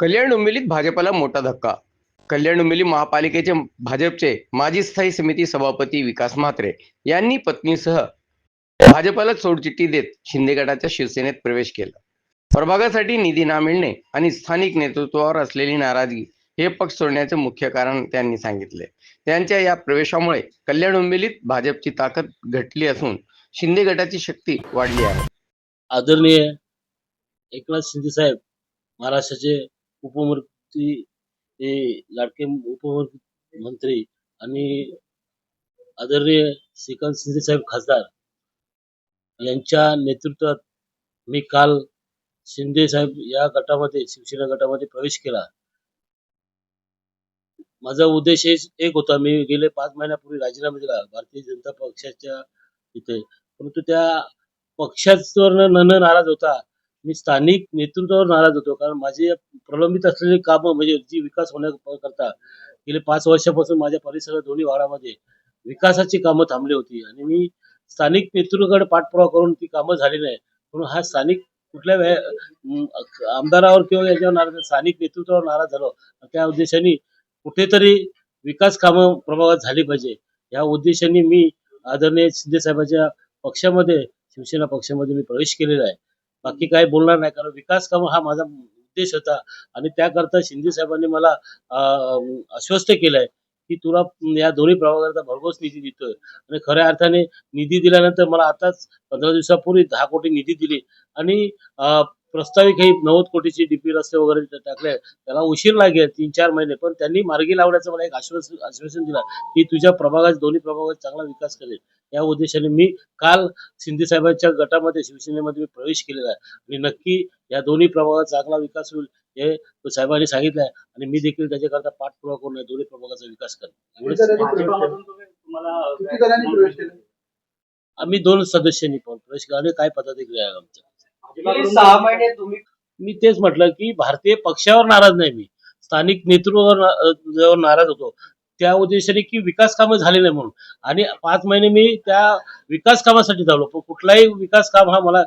कल्याण डोंबिवलीत भाजपला मोठा धक्का. कल्याण डोंबिवली महापालिकेचे भाजपचे माजी स्थायी समिती सभापती विकास म्हात्रे यांनी पत्नीसह भाजपला सोडचिठ्ठी देत शिंदे गटाच्या शिवसेनेत प्रवेश केला. प्रभागासाठी निधी ना मिळणे आणि स्थानिक नेतृत्वावर असलेली नाराजगी हे पक्ष सोडण्याचे मुख्य कारण त्यांनी सांगितले. त्यांच्या या प्रवेशामुळे कल्याण डोंबिवलीत भाजपची ताकद घटली असून शिंदे गटाची शक्ती वाढली आहे. आदरणीय एकनाथ शिंदे साहेब महाराष्ट्राचे उपमुख्यमंत्री हे लाडके उपमुख्यमंत्री आणि आदरणीय श्रीकांत शिंदे साहेब खासदार यांच्या नेतृत्वात मी काल शिंदे साहेब या गटामध्ये शिवसेना गटामध्ये प्रवेश केला. माझा उद्देश एक होता मी गेले पाच महिन्यापूर्वी राजीनामा दिला भारतीय जनता पक्षाच्या इथे. परंतु त्या पक्षावर न न नाराज होता. मी स्थानिक नेतृत्वावर नाराज होतो कारण माझे प्रलंबित असलेली कामं म्हणजे जी विकास होण्याकरता गेले पाच वर्षापासून माझ्या परिसरात दोन्ही वाडामध्ये विकासाची कामं थांबली होती. आणि मी स्थानिक नेतृत्वाकडे पाठपुरावा करून ती कामं झाली नाही. म्हणून हा स्थानिक कुठल्या आमदारावर किंवा याच्यावर नाराज स्थानिक नेतृत्वावर नाराज झालो त्या उद्देशाने कुठेतरी विकास कामं प्रभावात झाली पाहिजे. या उद्देशाने मी आदरणीय शिंदे साहेबांच्या पक्षामध्ये शिवसेना पक्षामध्ये मी प्रवेश केलेला आहे. बाकी काही बोलणार नाही. कारण विकास काम हा माझा उद्देश होता. आणि त्याकरता शिंदे साहेबांनी मला आश्वस्त केलंय की तुला या दोन्ही प्रभागाकरता भरघोस निधी देतोय. आणि खऱ्या अर्थाने निधी दिल्यानंतर मला आताच पंधरा दिवसापूर्वी दहा कोटी निधी दिली. आणि प्रस्ताविक काही नव्वद कोटीची डीपी रस्ते वगैरे टाकले त्याला उशीर लागेल तीन चार महिने. पण त्यांनी मार्गी लावण्याचं मला एक आश्वासन आश्वासन दिलं की तुझ्या प्रभागात दोन्ही प्रभागात चांगला विकास करेल. या उद्देशाने मी काल शिंदे साहेबांच्या गटामध्ये शिवसेनेमध्ये मी प्रवेश केलेला आहे. आणि नक्की या दोन्ही प्रभागात चांगला विकास होईल हे साहेबांनी सांगितलं आहे. आणि मी देखील त्याच्याकरता पाठपुरावा करून या दोन्ही प्रभागाचा विकास करेन. केला? आम्ही दोन सदस्यांनी पण प्रवेश केला. आणि काय पदाधिकारी आहे आमच्या. सहा महिने तुम्ही मी तेच म्हटलं की भारतीय पक्षावर नाराज नाही मी. स्थानिक नेतृत्वावर नाराज होतो. त्या उद्देशाने की विकास कामं झाले नाही म्हणून. आणि पाच महिने मी त्या विकास कामासाठी धावलो. पण कुठलाही विकास काम हा मला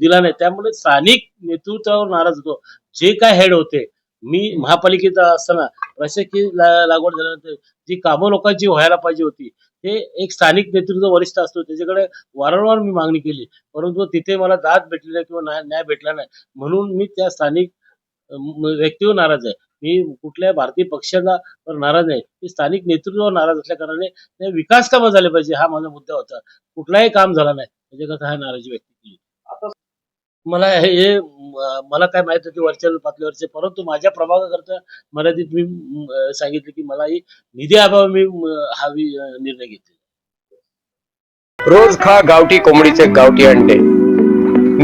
दिला नाही. त्यामुळे स्थानिक नेतृत्वावर नाराज होतो. जे काय हेड होते मी महापालिकेत असताना प्रशासकीय लागवड झाल्यानंतर जी कामं लोकांची व्हायला पाहिजे होती ते एक स्थानिक नेतृत्व वरिष्ठ असतो त्याच्याकडे वारंवार मी मागणी केली. परंतु तिथे मला दाद भेटली नाही किंवा न्याय न्याय भेटला नाही. म्हणून मी त्या स्थानिक व्यक्तीवर नाराज आहे. मी कुठल्याही भारतीय पक्षाला नाराज आहे मी स्थानिक नेतृत्वावर नाराज असल्या कारणाने ते विकास कामं झाले पाहिजे हा माझा मुद्दा होता. कुठलाही काम झाला नाही. त्याच्याकरता हा नाराजी व्यक्त केली. मला हे हे, मला काय माहीत होती वरच्या पातळीवरचे परंतु माझ्या प्रभागाकरता मर्यादित मी सांगितले की मलाही निधी अभाव मी हा निर्णय घेतले रोज खा गावठी कोंबडीचे गावठी अंडे.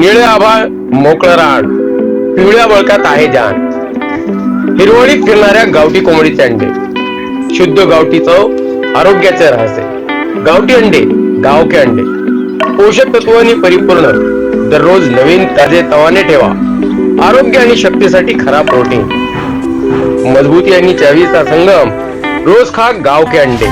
निळे आभाळ मोकळं रान. पिवळ्या बळकात आहे जान. हिरवळीत फिरणाऱ्या गावठी कोंबडीचे अंडे. शुद्ध गावठी चव आरोग्याचे रहस्य. गावठी अंडे गावके अंडे. पोषक तत्वांनी परिपूर्ण. दररोज नवीन ताजे तवाने ठेवा. आरोग्य आणि शक्तीसाठी खरा प्रोटीन मजबूती आणि चवीचा संगम. रोज खा गाव के अंडे.